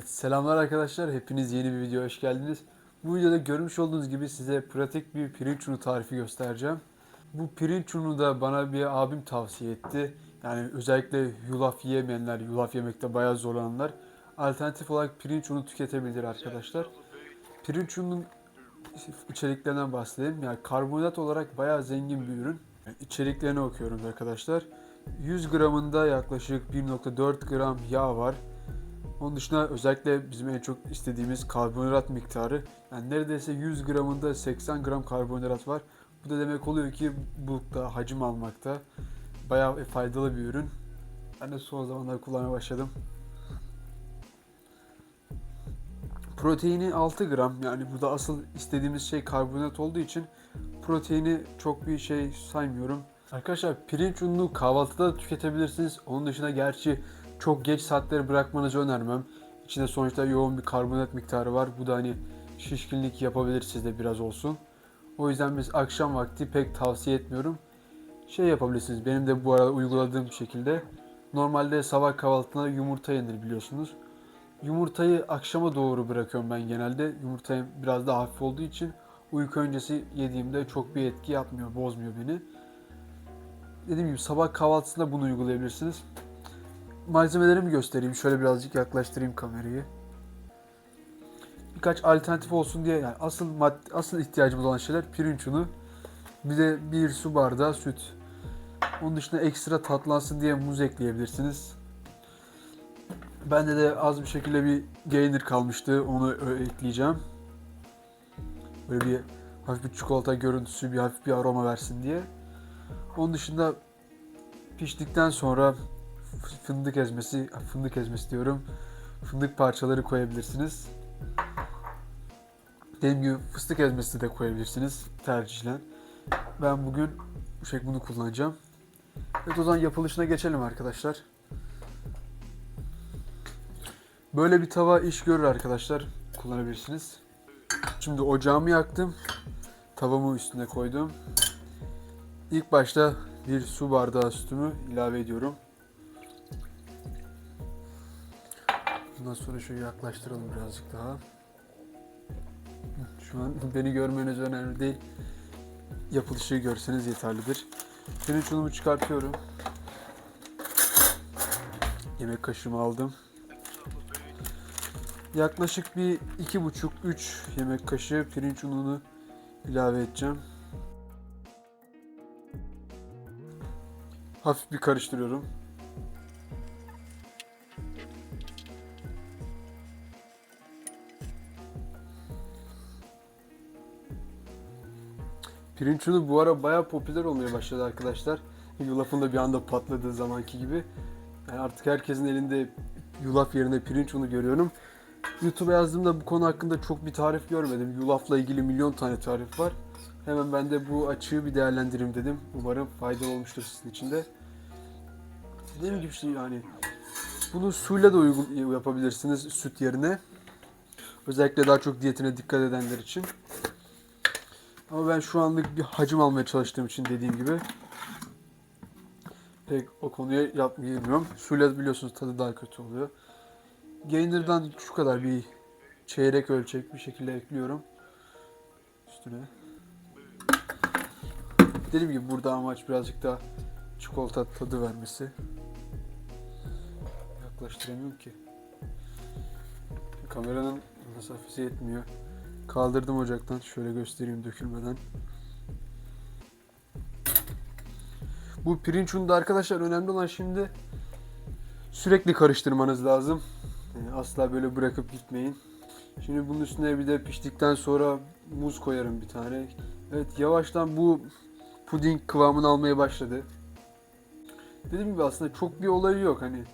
Evet selamlar arkadaşlar. Hepiniz yeni bir videoya hoş geldiniz. Bu videoda görmüş olduğunuz gibi size pratik bir pirinç unu tarifi göstereceğim. Bu pirinç unu da bana bir abim tavsiye etti. Yani özellikle yulaf yiyemeyenler, yulaf yemekte bayağı zorlananlar alternatif olarak pirinç unu tüketebilir arkadaşlar. Pirinç ununun içeriklerinden bahsedeyim. Yani karbonhidrat olarak bayağı zengin bir ürün. Yani içeriklerini okuyorum arkadaşlar. 100 gramında yaklaşık 1.4 gram yağ var. Onun dışında özellikle bizim en çok istediğimiz karbonhidrat miktarı. Yani neredeyse 100 gramında 80 gram karbonhidrat var. Bu da demek oluyor ki bulkta, hacim almakta bayağı faydalı bir ürün. Ben de son zamanlarda kullanmaya başladım. Proteini 6 gram. Yani burada asıl istediğimiz şey karbonhidrat olduğu için proteini çok bir şey saymıyorum. Arkadaşlar pirinç ununu kahvaltıda da tüketebilirsiniz. Onun dışında gerçi çok geç saatleri bırakmanızı önermem. İçinde sonuçta yoğun bir karbonhidrat miktarı var. Bu da hani şişkinlik yapabilir sizde biraz olsun. O yüzden biz akşam vakti pek tavsiye etmiyorum. Şey yapabilirsiniz. Benim de bu arada uyguladığım şekilde. Normalde sabah kahvaltına yumurta yenir biliyorsunuz. Yumurtayı akşama doğru bırakıyorum ben genelde. Yumurtayı biraz daha hafif olduğu için uyku öncesi yediğimde çok bir etki yapmıyor, bozmuyor beni. Dediğim gibi sabah kahvaltısında bunu uygulayabilirsiniz. Malzemelerimi göstereyim. Şöyle birazcık yaklaştırayım kamerayı. Birkaç alternatif olsun diye yani asıl mad asıl ihtiyacımız olan şeyler pirinç unu. Bir de bir su bardağı süt. Onun dışında ekstra tatlansın diye muz ekleyebilirsiniz. Bende de az bir şekilde bir gainer kalmıştı. Onu ekleyeceğim. Böyle bir hafif bir çikolata görüntüsü, bir hafif bir aroma versin diye. Onun dışında piştikten sonra fındık ezmesi, fındık ezmesi diyorum. Fındık parçaları koyabilirsiniz. Dediğim gibi fıstık ezmesi de koyabilirsiniz tercihen. Ben bugün bu şekilde bunu kullanacağım. Evet o zaman yapılışına geçelim arkadaşlar. Böyle bir tava iş görür arkadaşlar. Kullanabilirsiniz. Şimdi ocağımı yaktım. Tavamı üstüne koydum. İlk başta bir su bardağı sütümü ilave ediyorum. Bundan sonra şöyle yaklaştıralım birazcık daha. Şu an beni görmeniz önemli değil. Yapılışı görseniz yeterlidir. Pirinç unumu çıkartıyorum. Yemek kaşığımı aldım. Yaklaşık bir iki buçuk üç yemek kaşığı pirinç ununu ilave edeceğim. Hafif bir karıştırıyorum. Pirinç unu bu ara bayağı popüler olmaya başladı arkadaşlar. Yulafın da bir anda patladığı zamanki gibi. Yani artık herkesin elinde yulaf yerine pirinç unu görüyorum. YouTube'a yazdığımda bu konu hakkında çok bir tarif görmedim. Yulafla ilgili milyon tane tarif var. Hemen ben de bu açığı bir değerlendireyim dedim. Umarım faydalı olmuştur sizin için de. Dediğim gibi işte yani bunu suyla da uygun yapabilirsiniz süt yerine. Özellikle daha çok diyetine dikkat edenler için. Ama ben şu anlık bir hacim almaya çalıştığım için dediğim gibi pek o konuya yapmayamıyorum. Suyla biliyorsunuz tadı daha kötü oluyor. Gainer'dan şu kadar bir çeyrek ölçek bir şekilde ekliyorum üstüne. Dediğim gibi burada amaç birazcık daha çikolata tadı vermesi. Yaklaştıramıyorum ki. Kameranın mesafesi yetmiyor. Kaldırdım ocaktan. Şöyle göstereyim dökülmeden. Bu pirinç unu da arkadaşlar önemli olan şimdi sürekli karıştırmanız lazım. Yani asla böyle bırakıp gitmeyin. Şimdi bunun üstüne bir de piştikten sonra muz koyarım bir tane. Evet yavaştan bu puding kıvamını almaya başladı. Dediğim gibi aslında çok bir olayı yok hani.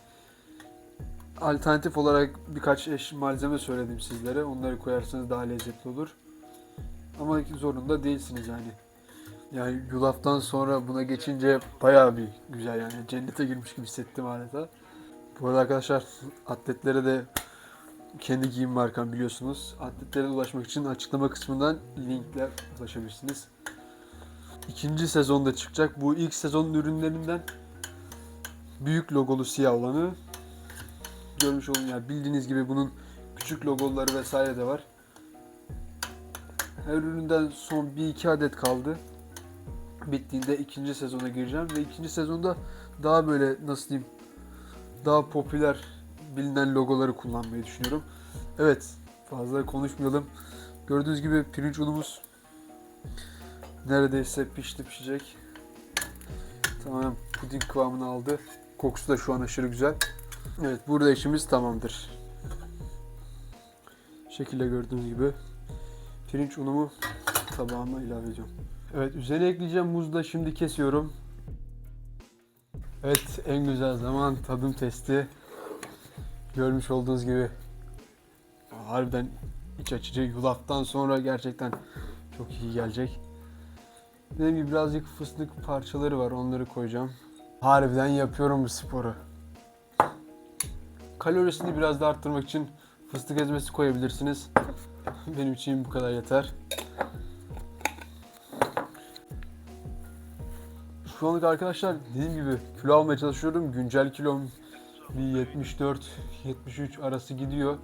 Alternatif olarak birkaç eş malzeme söyledim sizlere. Onları koyarsanız daha lezzetli olur. Ama zorunda değilsiniz yani. Yani yulaftan sonra buna geçince bayağı bir güzel yani. Cennete girmiş gibi hissettim adeta. Bu arada arkadaşlar atletlere de kendi giyim markam biliyorsunuz. Atletlere ulaşmak için açıklama kısmından linkle ulaşabilirsiniz. İkinci sezonda çıkacak. Bu ilk sezonun ürünlerinden büyük logolu siyah olanı görmüş olun yani bildiğiniz gibi bunun küçük logoları vesaire de var. Her üründen son 1-2 adet kaldı. Bittiğinde ikinci sezona gireceğim ve ikinci sezonda daha böyle nasıl diyeyim daha popüler bilinen logoları kullanmayı düşünüyorum. Evet fazla konuşmayalım. Gördüğünüz gibi pirinç unumuz neredeyse pişti pişecek. Tamamen puding kıvamını aldı. Kokusu da şu an aşırı güzel. Evet burada işimiz tamamdır. Şekilde gördüğünüz gibi pirinç unumu tabağıma ilave ediyorum. Evet üzerine ekleyeceğim muzu da şimdi kesiyorum. Evet en güzel zaman tadım testi. Görmüş olduğunuz gibi harbiden iç açıcı yulaftan sonra gerçekten çok iyi gelecek. Dediğim gibi birazcık fıstık parçaları var onları koyacağım. Harbiden yapıyorum bu sporu. Kalorisini biraz da arttırmak için fıstık ezmesi koyabilirsiniz. Benim için bu kadar yeter. Şu anlık arkadaşlar dediğim gibi kilo almaya çalışıyorum. Güncel kilom bir 74-73 arası gidiyor.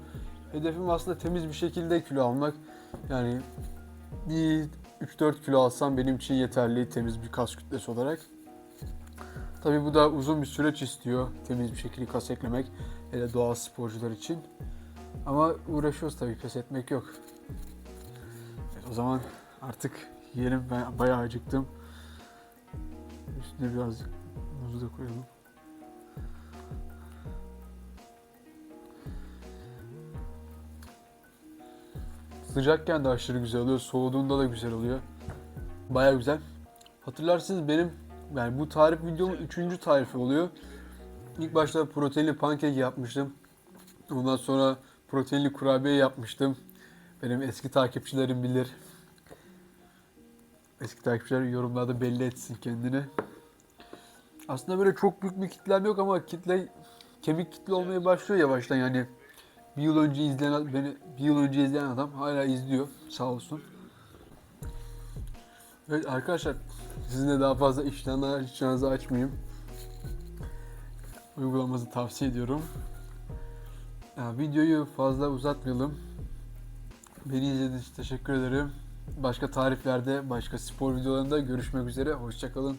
Hedefim aslında temiz bir şekilde kilo almak. Yani bir 3-4 kilo alsam benim için yeterli temiz bir kas kütlesi olarak. Tabi bu da uzun bir süreç istiyor temiz bir şekilde kas eklemek. Hele doğal sporcular için. Ama uğraşıyoruz tabii pes etmek yok. Evet, o zaman artık yiyelim ben bayağı acıktım. Üstüne birazcık muzu da koyalım. Sıcakken de aşırı güzel oluyor. Soğuduğunda da güzel oluyor. Baya güzel. Hatırlarsınız benim yani bu tarif videomun üçüncü tarifi oluyor. İlk başta proteinli pankek yapmıştım. Ondan sonra proteinli kurabiye yapmıştım. Benim eski takipçilerim bilir. Eski takipçiler yorumlarda belli etsin kendini. Aslında böyle çok büyük bir kitlem yok ama kitle kemik kitle olmaya başlıyor yavaştan yani. Bir yıl önce izleyen beni bir yıl önce izleyen adam hala izliyor. Sağ olsun. Evet arkadaşlar sizinle daha fazla iştahınızı iştahınızı açmayayım. Uygulamanızı tavsiye ediyorum. Ya, videoyu fazla uzatmayalım. Beni izlediğiniz için teşekkür ederim. Başka tariflerde, başka spor videolarında görüşmek üzere. Hoşçakalın.